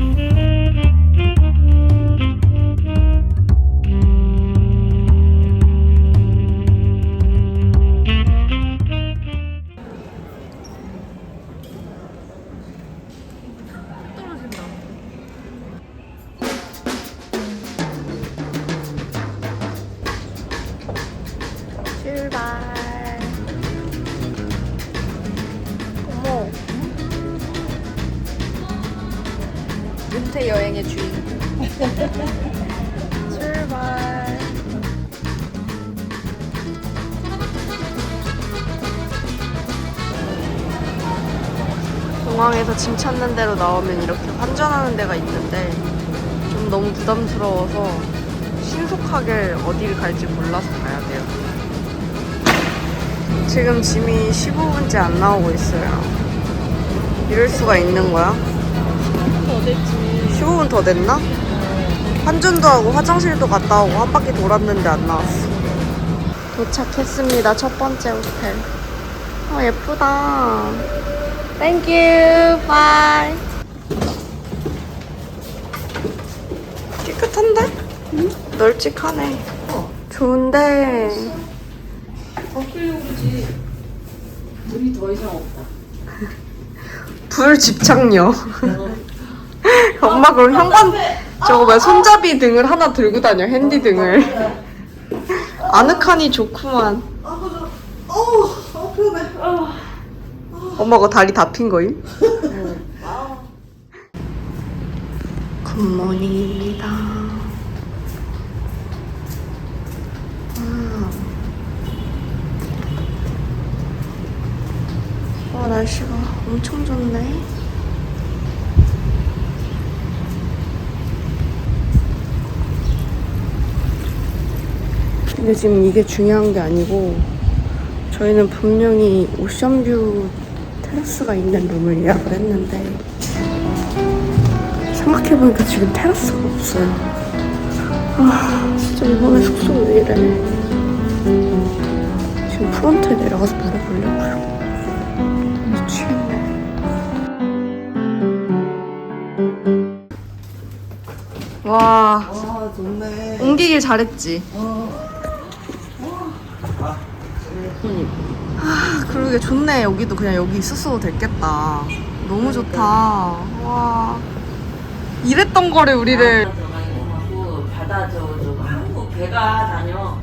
출발. 은퇴 여행의 주인공. 출발. 공항에서 짐 찾는 대로 나오면 이렇게 환전하는 데가 있는데 좀 너무 부담스러워서 신속하게 어디를 갈지 몰라서 가야 돼요. 지금 짐이 15분째 안 나오고 있어요. 이럴 수가 있는 거야? 15분 더 됐나? 환전도 하고 화장실도 갔다 오고 한 바퀴 돌았는데 안 나왔어. 도착했습니다. 첫 번째 호텔. 어, 예쁘다. Thank you. Bye. 깨끗한데? 널찍하네. 좋은데. 더 끌려고 그러지. 물이 더 이상 없다. 불 집착녀. 엄마 그럼 현관 저거 뭐야 손잡이 등을 하나 들고 다녀 핸디 등을. 아늑하니 좋구만. 엄마가 다리 다 핀 거임? 굿모닝입니다. 와 날씨가 엄청 좋네. 근데 지금 이게 중요한 게 아니고 저희는 분명히 오션뷰 테라스가 있는 룸을 예약을 했는데 생각해보니까 지금 테라스가 없어요. 아 진짜 이번에 숙소 왜 이래. 지금 프런트에 내려가서 물어보려고요. 미치겠네. 와, 아, 좋네. 옮기길 잘했지. 아, 그러게 좋네. 여기도 그냥 여기 있었어도 됐겠다. 너무 좋다. 와. 이랬던 거를 우리를. 들어가 있는 거고 바다 저 저거 한국 배가 다녀.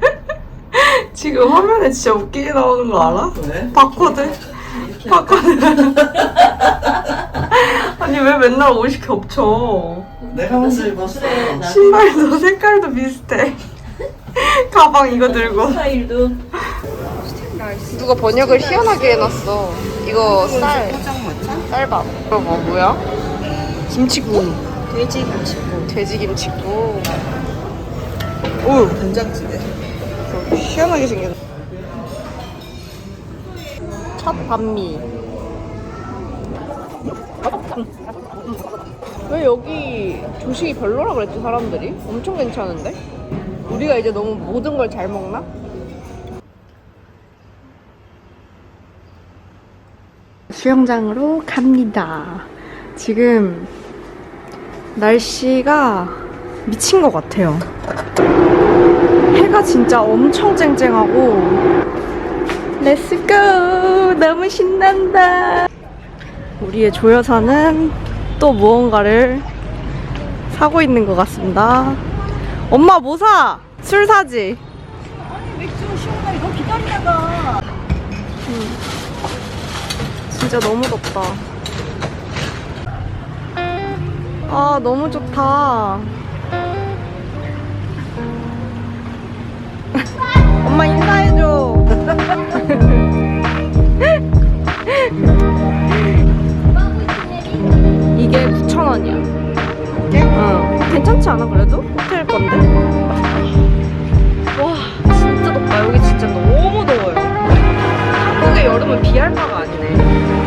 지금 화면에 진짜 웃기게 나오는 거 알아? 왜? 바코드. 바코드. 아니, 왜 맨날 옷이 겹쳐? 내가 옷을 입었어. 신발도 색깔도 비슷해. 가방 이거 들고. 스타일도 누가 번역을 희한하게 해놨어. 이거 쌀? 쌀밥. 이거 뭐, 뭐야? 김치국. 돼지 김치국. 돼지 김치국. 오, 된장찌개. 희한하게 생겼네. 첫 반미. 왜 여기 조식이 별로라 그랬지 사람들이? 엄청 괜찮은데? 우리가 이제 너무 모든 걸 잘 먹나? 수영장으로 갑니다. 지금 날씨가 미친 것 같아요. 해가 진짜 엄청 쨍쨍하고 렛츠고 너무 신난다 우리의 조여사는 또 무언가를 사고 있는 것 같습니다 엄마 뭐 사? 술 사지? 맥주 시원하 이거 기다리다가. 진짜 너무 덥다 아 너무 좋다 엄마 인사해줘 이게 9,000원이야 응 괜찮지 않아 그래도? 건데. 와 진짜 덥다. 여기 진짜 너무 더워요. 한국의 여름은 비할 바가 아니네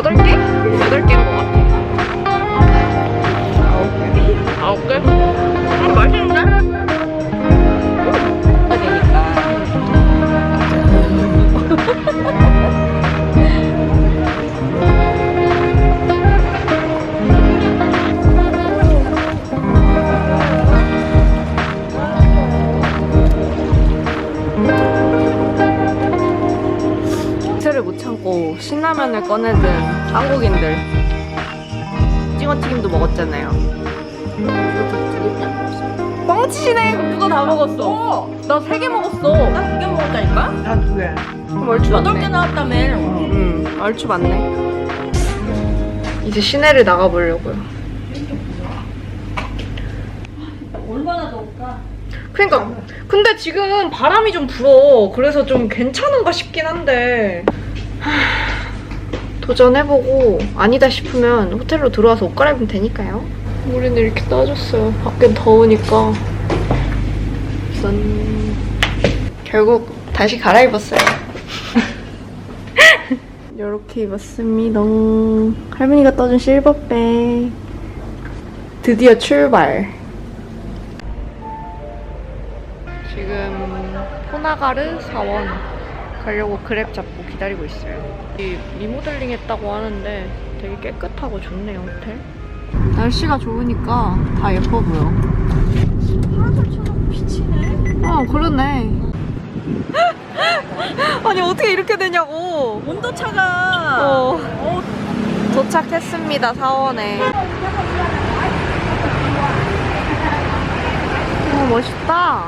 8개? 꺼내든 한국인들. 징어튀김도 먹었잖아요. 뻥치시네. 누가 다 먹었어. 나 세 개 먹었어. 나 두 개 먹었다니까? 나두 개. 그럼 얼추 여덟 개 맞네. 나왔다며. 응 얼추 맞네. 이제 시내를 나가보려고요. 얼마나 더울까? 그러니까 근데 지금 바람이 좀 불어. 그래서 좀 괜찮은가 싶긴 한데. 하, 도전해보고 아니다 싶으면 호텔로 들어와서 옷 갈아입으면 되니까요. 우리는 이렇게 따졌어요. 밖엔 더우니까. 짠. 결국 다시 갈아입었어요. 이렇게 입었습니다. 할머니가 떠준 실버백. 드디어 출발. 지금 포나가르 사원 가려고 그랩 잡고 기다리고 있어요. 이 리모델링 했다고 하는데 되게 깨끗하고 좋네요, 호텔. 날씨가 좋으니까 다 예뻐 보여. 파란색처럼 비치네. 어, 그러네. 아니, 어떻게 이렇게 되냐고. 온도 차가. 어. 도착했습니다, 사원에. 어, 멋있다.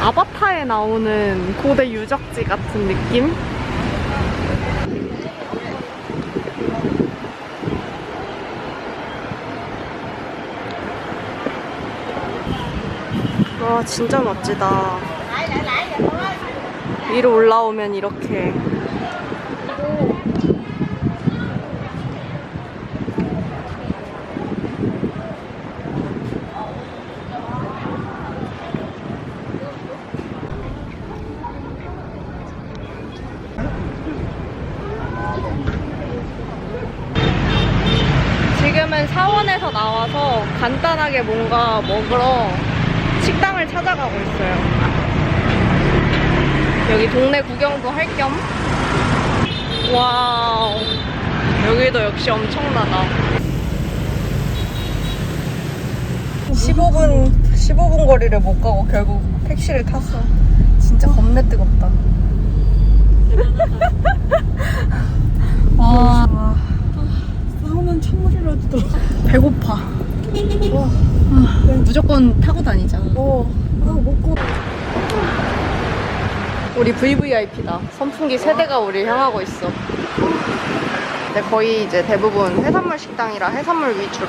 아바타에 나오는 고대 유적지 같은 느낌? 와, 진짜 멋지다. 위로 올라오면 이렇게 지금은 사원에서 나와서 간단하게 뭔가 먹으러 찾아가고 있어요. 여기 동네 구경도 할 겸. 와우. 여기도 역시 엄청나다. 15분, 15분 거리를 못 가고 결국 택시를 탔어. 진짜 겁내 뜨겁다. 와. 싸우면 찬물이라도 들어. 배고파. 무조건 타고 다니자. 어. 아, 먹고. 우리 VVIP다. 선풍기 세대가 우리 향하고 있어. 근데 거의 이제 대부분 해산물 식당이라 해산물 위주로.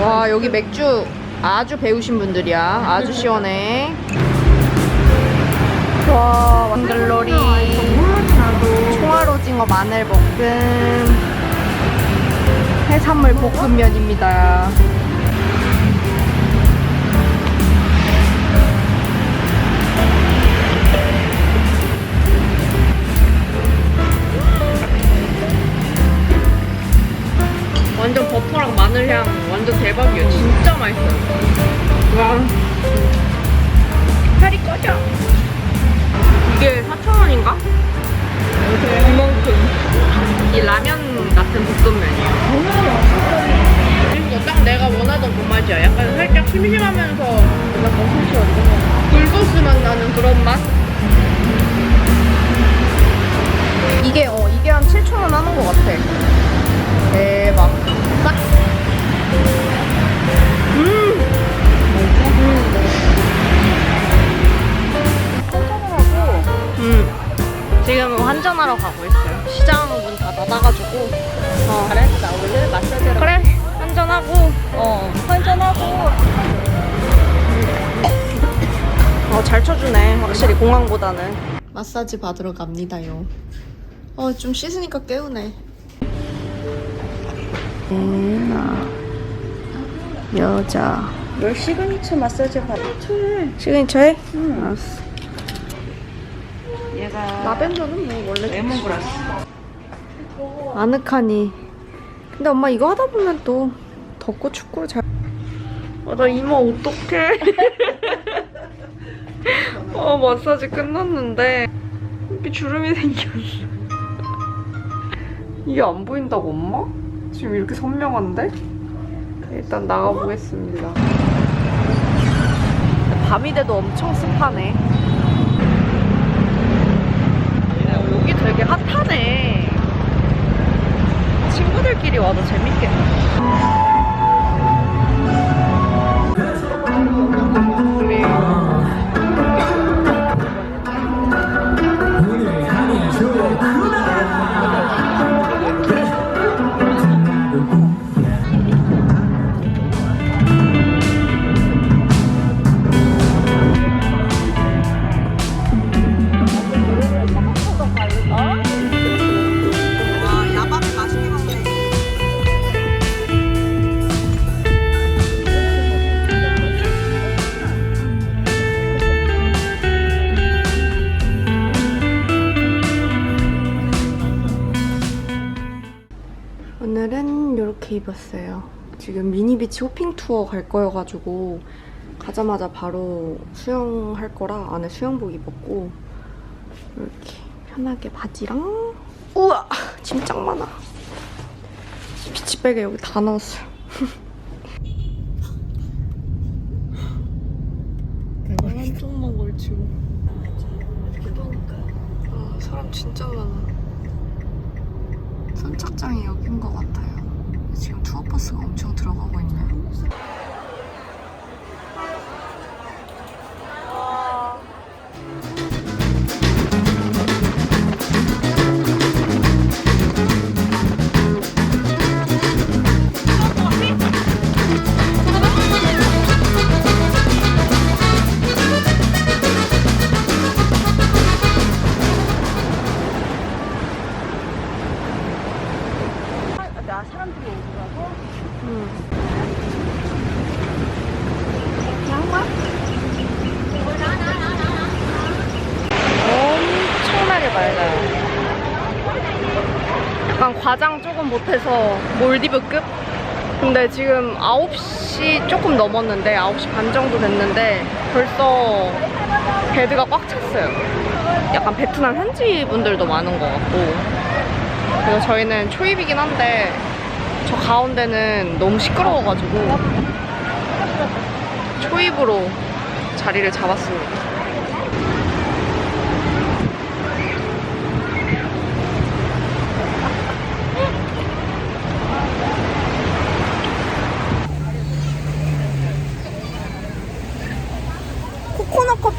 와 여기 맥주 아주 배우신 분들이야. 아주 시원해. 와 왕글로리. 총알오징어 마늘 볶음. 해산물 볶음면입니다 완전 버터랑 마늘향 완전 대박이에요. 진짜 맛있어요. 와. 살이 꺼져. 이게 4,000원인가? 이만큼. 이 라면 같은 볶음면이에요. 그리고 딱 내가 원하던 그 맛이야. 약간 살짝 심심하면서 굴소스 맛 나는 그런 맛? 이게 어 이게 한 7,000원 하는 것 같아. 대박. 싹. 음. 음. 환전하러 가고 있어요. 시장 문 다 닫아가지고. 어. 잘해서 나올래? 마사지하러. 그래, 환전하고. 어, 환전하고. 어, 잘 쳐주네. 확실히 공항보다는. 마사지 받으러 갑니다요. 어, 좀 씻으니까 깨우네. 예나 여자 널 시그니처 마사지 받아. 시그니처해? 응. 알았어. 얘가 라벤더는 뭐 원래 레몬그라스. 아늑하니. 근데 엄마 이거 하다 보면 또 덥고 춥고 잘. 아, 나 이마 어떡해. 어, 마사지 끝났는데 이렇게 주름이 생겼어. 이게 안 보인다고 엄마? 지금 이렇게 선명한데? 일단 나가보겠습니다. 밤이 돼도 엄청 습하네. 어, 여기 되게 핫하네. 친구들끼리 와도 재밌겠다. 지금 미니비치 호핑 투어 갈 거여가지고 가자마자 바로 수영할 거라 안에 수영복 입었고 이렇게 편하게 바지랑 우와! 짐 짱 많아. 비치백에 여기 다 넣었어요. 한쪽만 걸치고. 아 사람 진짜 많아. 선착장이 여긴 것 투어 버스가 엄청 들어가고 있네 근데 지금 9시 조금 넘었는데 9시 반 정도 됐는데 벌써 베드가 꽉 찼어요. 약간 베트남 현지 분들도 많은 것 같고 그래서 저희는 초입이긴 한데 저 가운데는 너무 시끄러워가지고 초입으로 자리를 잡았습니다.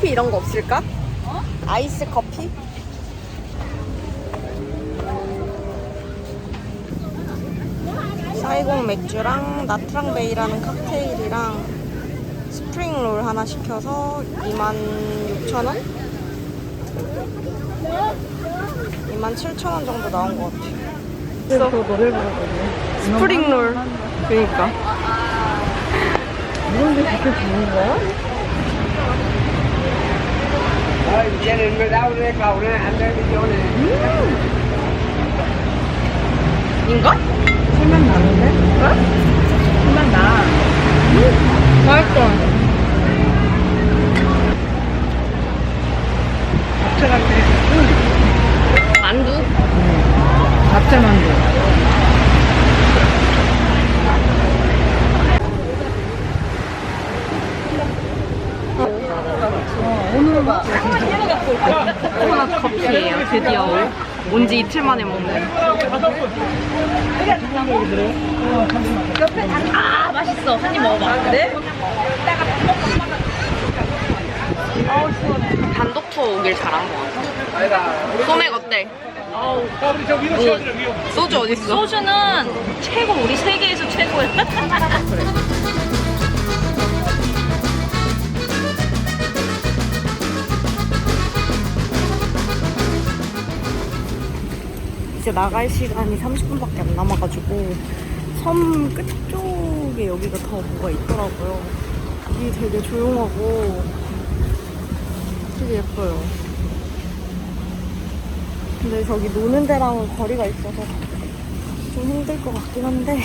커피 이런 거 없을까? 아이스 커피? 사이공 맥주랑 나트랑 베이라는 칵테일이랑 스프링 롤 하나 시켜서 26,000원? 27,000원 정도 나온 것 같아요. 그래서 노래 부르거든요. 스프링 롤. 그니까. 이런 게 그렇게 좋은 거야? Đi cầu nè, anh đang đi vô nè. 인가? 술맛 나는데? 어? 술맛 나. 맛있어. 잡채 같아. 만두? 잡채 만두. 코코넛 커피예요, 드디어. 온 지 이틀 만에 먹는. 아, 맛있어. 한 입 먹어봐. 그래? 단독 투어 오길 잘한 것 같아. 소맥 어때? 뭐, 소주 어딨어? 소주는 최고 우리 세계에서 최고야. 이제 나갈 시간이 30분밖에 안 남아가지고 섬 끝쪽에 여기가 더 뭐가 있더라고요. 여기 되게 조용하고 되게 예뻐요. 근데 저기 노는 데랑은 거리가 있어서 좀 힘들 것 같긴 한데